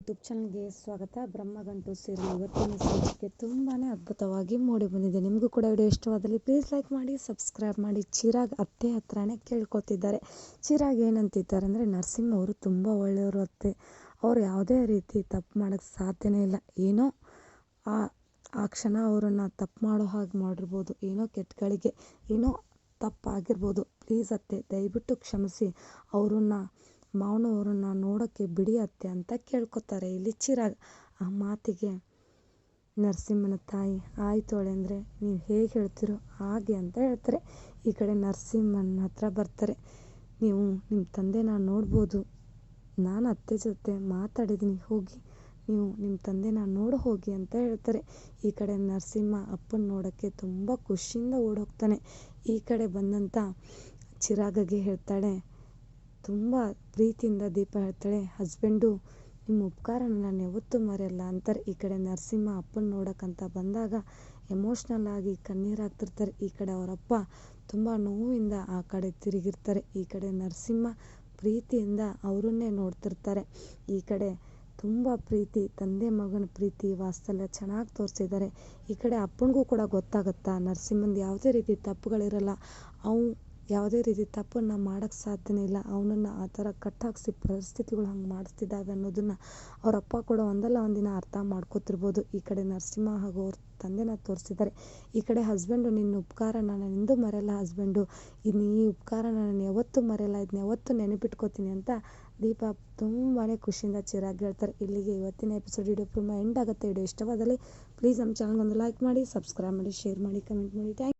YouTube ಚಾನಲ್ಗೆ ಸ್ವಾಗತ. Brahmagantu serial ಇವತ್ತಿನ ಸಂಚಿಕೆ ತುಂಬಾ ಅದ್ಭುತವಾಗಿ ಮೂಡಿ ಬಂದಿದೆ. ನಿಮಗೂ ಕೂಡ ವಿಡಿಯೋ ಇಷ್ಟವಾದಲ್ಲಿ ಪ್ಲೀಸ್ ಲೈಕ್ ಮಾಡಿ ಸಬ್ಸ್ಕ್ರೈಬ್ ಮಾಡಿ. ಚಿರಾಗ್ ಅತ್ತೆ ಹತ್ರನೇ ಕೇಳ್ಕೊತಿದ್ದಾರೆ. ಚಿರಾಗ್ ಏನಂತಿದ್ದಾರೆ ಅಂದರೆ, ನರಸಿಂಹ ಅವರು ತುಂಬ ಒಳ್ಳೆಯವರು ಅತ್ತೆ. ಅವ್ರು ಯಾವುದೇ ರೀತಿ ತಪ್ಪು ಮಾಡೋಕ್ಕೆ ಸಾಧ್ಯನೇ ಇಲ್ಲ. ಏನೋ ಆ ಆ ಕ್ಷಣ ಅವರನ್ನು ತಪ್ಪು ಮಾಡೋ ಹಾಗೆ ಮಾಡಿರ್ಬೋದು. ಏನೋ ಕೆಟ್ಟಗಳಿಗೆ ಏನೋ ತಪ್ಪಾಗಿರ್ಬೋದು. ಪ್ಲೀಸ್ ಅತ್ತೆ, ದಯವಿಟ್ಟು ಕ್ಷಮಿಸಿ. ಅವರನ್ನ ಮಾವನವರನ್ನ ನೋಡೋಕ್ಕೆ ಬಿಡಿ ಅತ್ತೆ ಅಂತ ಕೇಳ್ಕೊತಾರೆ. ಇಲ್ಲಿ ಚಿರಾಗ್, ಆ ಮಾತಿಗೆ, ನರಸಿಂಹನ ತಾಯಿ, ಆಯಿತು ಅಂದರೆ ನೀವು ಹೇಗೆ ಹೇಳ್ತೀರೋ ಹಾಗೆ ಅಂತ ಹೇಳ್ತಾರೆ. ಈ ಕಡೆ ನರಸಿಂಹನ ಹತ್ರ ಬರ್ತಾರೆ. ನೀವು ನಿಮ್ಮ ತಂದೆನ ನೋಡ್ಬೋದು. ನಾನು ಅತ್ತೆ ಜೊತೆ ಮಾತಾಡಿದ್ದೀನಿ ಹೋಗಿ. ನೀವು ನಿಮ್ಮ ತಂದೆನ ನೋಡು, ಹೋಗಿ ಅಂತ ಹೇಳ್ತಾರೆ. ಈ ಕಡೆ ನರಸಿಂಹ ಅಪ್ಪನ ನೋಡೋಕ್ಕೆ ತುಂಬ ಖುಷಿಯಿಂದ ಓಡೋಗ್ತಾನೆ. ಈ ಕಡೆ ಬಂದಂಥ ಚಿರಾಗಗೆ ಹೇಳ್ತಾಳೆ ತುಂಬ ಪ್ರೀತಿಯಿಂದ ದೀಪ ಹೇಳ್ತಾಳೆ ಹಸ್ಬೆಂಡು, ನಿಮ್ಮ ಉಪಕಾರನ ನಾನು ಯಾವತ್ತೂ ಮರೆಯಲ್ಲ ಅಂತಾರೆ ಈ ಕಡೆ ನರಸಿಂಹ. ಅಪ್ಪನ ನೋಡೋಕ್ಕಂತ ಬಂದಾಗ ಎಮೋಷ್ನಲ್ ಆಗಿ ಕಣ್ಣೀರಾಗ್ತಿರ್ತಾರೆ ಈ ಕಡೆ ಅವರಪ್ಪ ತುಂಬ ನೋವಿಂದ ಆ ಕಡೆ ತಿರುಗಿರ್ತಾರೆ. ಈ ಕಡೆ ನರಸಿಂಹ ಪ್ರೀತಿಯಿಂದ ಅವರನ್ನೇ ನೋಡ್ತಿರ್ತಾರೆ. ಈ ಕಡೆ ತುಂಬ ಪ್ರೀತಿ, ತಂದೆ ಮಗನ ಪ್ರೀತಿ ವಾಸ್ತಲ್ಯ ಚೆನ್ನಾಗಿ ತೋರಿಸಿದ್ದಾರೆ. ಈ ಕಡೆ ಅಪ್ಪನಿಗೂ ಕೂಡ ಗೊತ್ತಾಗುತ್ತಾ ನರಸಿಂಹಂದು ಯಾವುದೇ ರೀತಿ ತಪ್ಪುಗಳಿರಲ್ಲ. ಅವು ಯಾವುದೇ ರೀತಿ ತಪ್ಪನ್ನು ಮಾಡೋಕ್ಕೆ ಸಾಧ್ಯನೇ ಇಲ್ಲ. ಅವನನ್ನ ಆ ಥರ ಕಟ್ಟಾಕ್ಸಿ ಪರಿಸ್ಥಿತಿಗಳು ಹಂಗೆ ಮಾಡಿಸ್ತಿದ್ದಾವೆ ಅನ್ನೋದನ್ನು ಅವರಪ್ಪ ಕೂಡ ಒಂದಲ್ಲ ಒಂದಿನ ಅರ್ಥ ಮಾಡ್ಕೋತಿರ್ಬೋದು. ಈ ಕಡೆ ನರಸಿಂಹ ಹಾಗೂ ಅವ್ರ ತಂದೆನ ತೋರಿಸಿದ್ದಾರೆ. ಈ ಕಡೆ ಹಸ್ಬೆಂಡು ನಿನ್ನ ಉಪಕಾರ ನಾನು ಎಂದೂ ಮರೆಯಲ್ಲ ಹಸ್ಬೆಂಡು ಇನ್ನು ಈ ಉಪಕಾರ ನಾನು ಯಾವತ್ತೂ ಮರೆಯಲ್ಲ ಇದನ್ನ ಯಾವತ್ತೂ ನೆನಪಿಟ್ಕೋತೀನಿ ಅಂತ ದೀಪ ತುಂಬಾ ಖುಷಿಯಿಂದ ಚಿರಾಗಿ ಹೇಳ್ತಾರೆ. ಇಲ್ಲಿಗೆ ಇವತ್ತಿನ ಎಪಿಸೋಡ್ ವಿಡಿಯೋ ತುಂಬ ಎಂಡ್ ಆಗುತ್ತೆ. ವಿಡಿಯೋ ಇಷ್ಟವಾದಲ್ಲಿ ಪ್ಲೀಸ್ ನಮ್ಮ ಚಾನಲ್ಗೊಂದು ಲೈಕ್ ಮಾಡಿ ಸಬ್ಸ್ಕ್ರೈಬ್ ಮಾಡಿ ಶೇರ್ ಮಾಡಿ ಕಮೆಂಟ್ ಮಾಡಿ. ಥ್ಯಾಂಕ್